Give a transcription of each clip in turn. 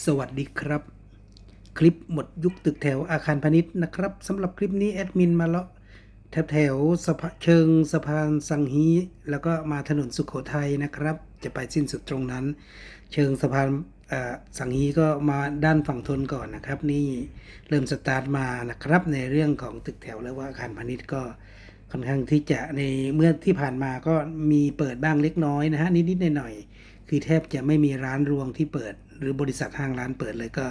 สวัสดีครับ คลิปหมดยุคตึกแถวอาคารพาณิชย์นะครับสำหรับคลิปนี้แอดมินมาเลาะแถวแถวสะพะเชิงสะพานสังฮี แล้วก็มาถนนสุขโขทัยนะครับ จะไปสิ้นสุดตรงนั้น เชิงสะพานสังฮีก็มาด้านฝั่งทนก่อนนะครับ นี่เริ่มสตาร์ทมานะครับในเรื่องของตึกแถวและว่าอาคารพาณิชย์ก็ค่อนข้างที่จะในเมื่อที่ผ่านมาก็มีเปิดบ้างเล็กน้อยนะฮะนิดๆหน่อยๆคือแทบจะไม่มีร้านรวงที่เปิด หรือบริษัทห้างร้านเปิดเลยก็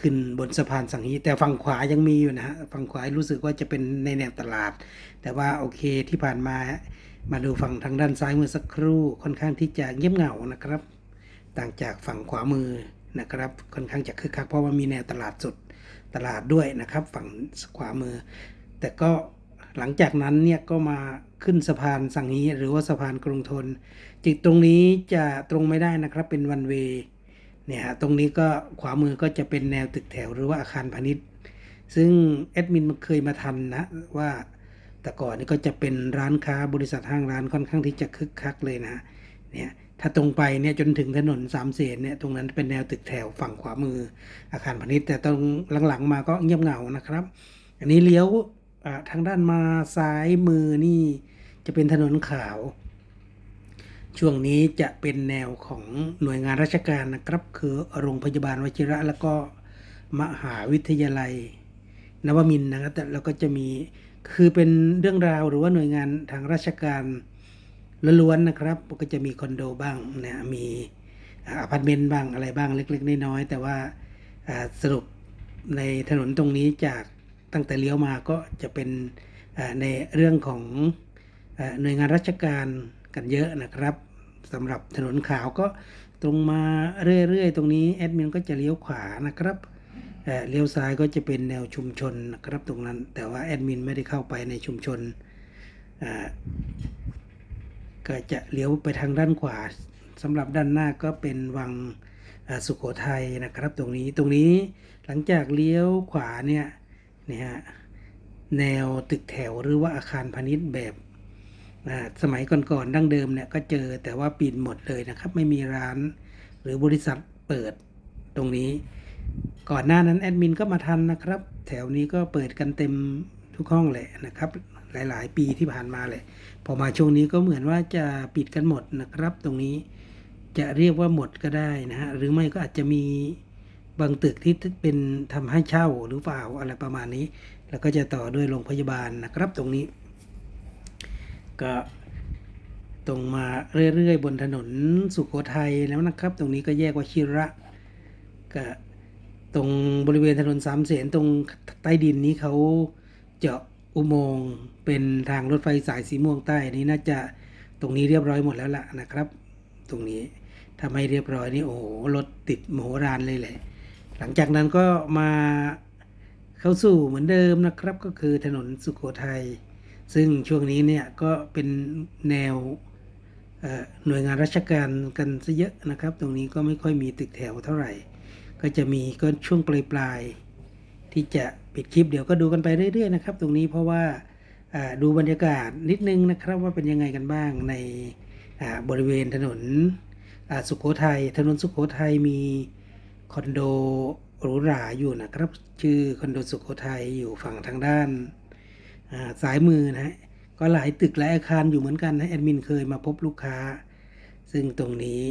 ขึ้นบนสะพานสังฮีแต่ฝั่งขวายังมีอยู่นะฮะฝั่งขวารู้สึกว่าจะเป็นในแนวตลาด แต่ว่าโอเคที่ผ่านมามาดูฝั่งทางด้านซ้ายมือสักครู่ค่อนข้างที่จะเงียบเหงานะครับ ต่างจากฝั่งขวามือนะครับ ค่อนข้างจะคึกคักเพราะว่ามีแนวตลาดสดตลาดด้วยนะครับ ฝั่งขวามือ แต่ก็หลังจากนั้นเนี่ยก็มาขึ้นสะพานสังฮีหรือว่าสะพานกรุงทนจิตตรงนี้จะตรงไม่ได้นะครับเป็นวันเว เนี่ยฮะตรงนี้ก็ขวามือก็จะเป็นแนวตึกแถวหรือว่าอาคารพาณิชย์ ซึ่งแอดมินเคยมาทันะว่าแต่ก่อนนี่ก็จะเป็นร้านค้าบริษัทห้างร้านค่อนข้างที่จะคึกคักเลยนะเนี่ยถ้าตรงไปเนี่ยจนถึงถนนสามเสนเนี่ยตรงนั้นเป็นแนวตึกแถวฝั่งขวามืออาคารพาณิชย์ แต่ตรงหลังๆมาก็เงียบเหงานะครับ อันนี้เลี้ยวทางด้านมาซ้ายมือนี่จะเป็นถนนขาว ช่วงนี้จะเป็นแนวของหน่วยงานราชการนะครับ คือโรงพยาบาลวชิระ แล้วก็มหาวิทยาลัย นวมินนะครับแต่แล้วก็จะมีคือเป็นเรื่องราวหรือว่าหน่วยงานทางราชการล้วนๆนะครับ ก็จะมีคอนโดบ้างนะมีอพาร์ตเมนต์บ้างอะไรบ้างเล็ก ๆ น้อยๆแต่ว่าสรุปในถนนตรงนี้จากตั้งแต่เลี้ยวมาก็จะเป็นในเรื่องของหน่วยงานราชการ กันเยอะนะครับสำหรับถนนขาวก็ตรงมาเรื่อยๆ ตรงนี้แอดมินก็จะเลี้ยวขวานะครับเออเลี้ยวซ้ายก็จะเป็นแนวชุมชนนะครับตรงนั้น แต่ว่าแอดมินไม่ได้เข้าไปในชุมชนอ่าก็จะเลี้ยวไปทางด้านขวาสำหรับด้านหน้าก็เป็นวังสุโขทัยนะครับ ตรงนี้ตรงนี้หลังจากเลี้ยวขวาเนี่ยนี่ฮะแนวตึกแถวหรือว่าอาคารพาณิชย์แบบ สมัยก่อนๆดั้งเดิมเนี่ยก็เจอแต่ว่าปิดหมดเลยนะครับ ไม่มีร้านหรือบริษัทเปิดตรงนี้ ก่อนหน้านั้นแอดมินก็มาทันนะครับ แถวนี้ก็เปิดกันเต็มทุกห้องแหละนะครับ หลายๆ ปีที่ผ่านมาเลยพอมาช่วงนี้ก็เหมือนว่าจะปิดกันหมดนะครับ ตรงนี้จะเรียกว่าหมดก็ได้นะฮะหรือไม่ก็อาจจะมีบางตึกที่เป็นทำให้เช่าหรือเปล่าอะไรประมาณนี้ แล้วก็จะต่อด้วยโรงพยาบาลนะครับตรงนี้ ก็ตรงมาเรื่อยๆ บนถนนสุขโขทัยแล้วนะครับ ตรงนี้ก็แยกว่าชิระก็ตรงบริเวณถนนสามเสนตรงใต้ดินนี้เขาเจาะอุโมงค์เป็นทางรถไฟสายสีม่วงใต้นี้น่าจะตรงนี้เรียบร้อยหมดแล้วล่ะนะครับ ตรงนี้ถ้าไม่เรียบร้อยนี่โอ้โหรถติดโมโหรานเลยแหละหลังจากนั้นก็มาเข้าสู่เหมือนเดิมนะครับ ก็คือถนนสุขโขทัย ซึ่งช่วงนี้เนี่ยก็เป็นแนวหน่วยงานราชการกันซะเยอะนะครับ ตรงนี้ก็ไม่ค่อยมีตึกแถวเท่าไหร่ ก็จะมีก็ช่วงปลายปลายๆที่จะปิดคลิปเดี๋ยวก็ดูกันไปเรื่อยๆนะครับ ตรงนี้เพราะว่าดูบรรยากาศนิดนึงนะครับว่าเป็นยังไงกันบ้างในบริเวณถนนสุขโขทัยถนนสุขโขทัยมีคอนโดหรูหราอยู่นะครับ ชื่อคอนโดสุขโขทัยอยู่ฝั่งทางด้าน สายมือนะฮะก็หลายตึกหลายอาคารอยู่เหมือนกันนะแอดมินเคยมาพบลูกค้า ซึ่งตรงนี้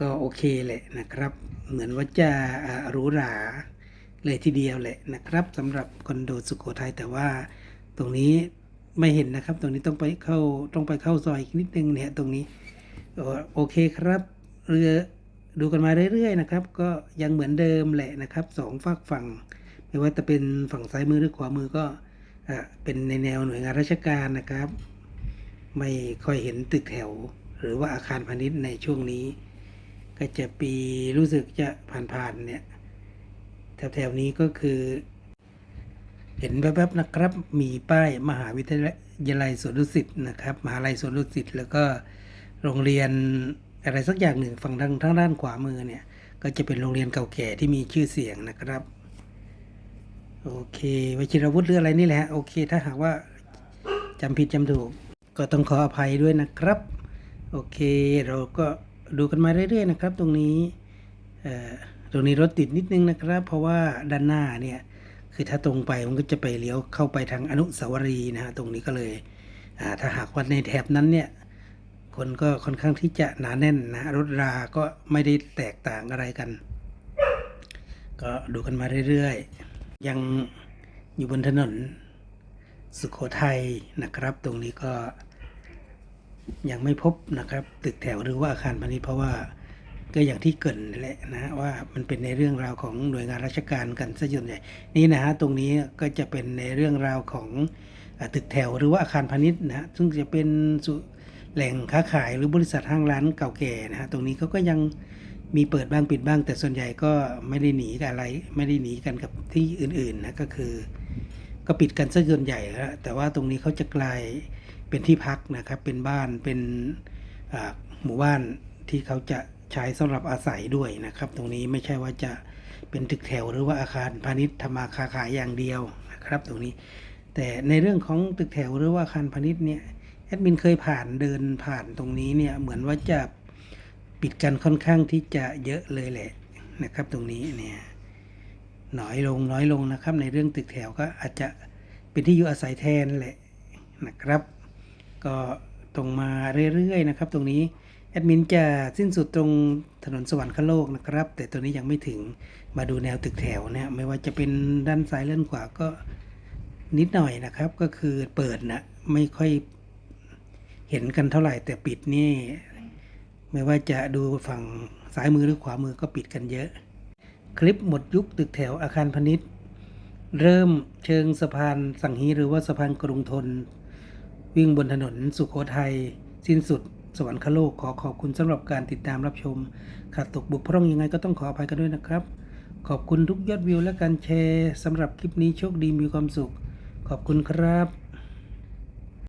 ก็โอเคแหละนะครับ เหมือนว่าจะหรูหราเลยทีเดียวแหละนะครับสำหรับคอนโดสุโขทัยแต่ว่าตรงนี้ไม่เห็นนะครับ ตรงนี้ต้องไปเข้าต้องไปเข้าซอยอีกนิดนึงเนี่ยตรงนี้โอเคครับเรือดูกันมาเรื่อยๆนะครับ ก็ยังเหมือนเดิมแหละนะครับสองฝากฝั่ง ไม่ว่าจะเป็นฝั่งซ้ายมือหรือขวามือก็ เป็นในแนวหน่วยงานราชการนะครับ ไม่ค่อยเห็นตึกแถว หรือว่าอาคารพาณิชย์ในช่วงนี้ ก็จะปีรู้สึกจะผ่านๆเนี่ยแถวๆนี้ก็คือ เห็นแวบๆนะครับ มีป้ายมหาวิทยาลัยสวนดุสิตนะครับ มหาลัยสวนดุสิตแล้วก็โรงเรียนอะไรสักอย่างหนึ่งฝั่งทางทางด้านขวามือเนี่ย ก็จะเป็นโรงเรียนเก่าแก่ที่มีชื่อเสียงนะครับ โอเควชิรวุฒิหรืออะไรนี่แหละฮะโอเค ถ้าหากว่าจำผิดจำถูก ก็ต้องขออภัยด้วยนะครับ โอเค เราก็ดูกันมาเรื่อยๆนะครับ ตรงนี้ตรงนี้รถติดนิดนึงนะครับ เพราะว่าด้านหน้าเนี่ย คือถ้าตรงไปมันก็จะไปเลี้ยวเข้าไปทางอนุสาวรีย์นะฮะตรงนี้ก็เลยถ้าหากว่าในแถบนั้นเนี่ยคนก็ค่อนข้างที่จะหนาแน่นนะรถราก็ไม่ได้แตกต่างอะไรกัน ก็ดูกันมาเรื่อยๆ ยังอยู่บนถนนสุขโขทัยนะครับ ตรงนี้ก็ยังไม่พบนะครับ ตึกแถวหรือว่าอาคารพาณิชย์เพราะว่าก็อย่างที่เกินนั่นแหละนะว่ามันเป็นในเรื่องราวของหน่วยงานราชการกันซะส่วนใหญ่นี่นะฮะตรงนี้ก็จะเป็นในเรื่องราวของตึกแถวหรือว่าอาคารพาณิชย์นะซึ่งจะเป็นแหล่งค้าขายหรือบริษัทห้างร้านเก่าแก่นะฮะตรงนี้เขาก็ยัง มีเปิดบ้างปิดบ้าง แต่ส่วนใหญ่ก็ไม่ได้หนีกับอะไร ไม่ได้หนีกันกับที่อื่นๆนะก็คือ ก็ปิดกันซะส่วนใหญ่แล้วแต่ว่าตรงนี้เขาจะกลายเป็นที่พักนะครับ เป็นบ้านเป็นหมู่บ้านที่เขาจะใช้สำหรับอาศัยด้วยนะครับ ตรงนี้ไม่ใช่ว่าจะเป็นตึกแถวหรือว่าอาคารพาณิชย์ทำมาค้าขายอย่างเดียวนะครับ ตรงนี้ แต่ในเรื่องของตึกแถวหรือว่าอาคารพาณิชย์เนี่ยแอดมินเคยผ่านเดินผ่านตรงนี้เนี่ยเหมือนว่าจะ ปิดกันค่อนข้างที่จะเยอะเลยแหละนะครับ ตรงนี้เนี่ยน้อยลงน้อยลงนะครับ ในเรื่องตึกแถวก็อาจจะเป็นที่อยู่อาศัยแทนแหละนะครับ ก็ตรงมาเรื่อยๆนะครับ ตรงนี้แอดมินจะสิ้นสุดตรงถนนสวรรคโลกนะครับ แต่ตัวนี้ยังไม่ถึงมาดูแนวตึกแถวเนี่ยไม่ว่าจะเป็นด้านซ้ายด้านขวาก็นิดหน่อยนะครับ ก็คือเปิดนะไม่ค่อยเห็นกันเท่าไหร่แต่ปิดนี่ ไม่ว่าจะดูฝั่งซ้ายมือหรือขวามือก็ปิดกันเยอะ คลิปหมดยุคตึกแถวอาคารพาณิชย์ เริ่มเชิงสะพานสังฮีหรือว่าสะพานกรุงทน วิ่งบนถนนสุขโขทัย สิ้นสุด สวรรคโลกขอขอบคุณสำหรับการติดตามรับชม ขาดตกบกพร่องยังไงก็ต้องขออภัยกันด้วยนะครับ ขอบคุณทุกยอดวิวและการแชร์สำหรับคลิปนี้โชคดีมีความสุข ขอบคุณครับ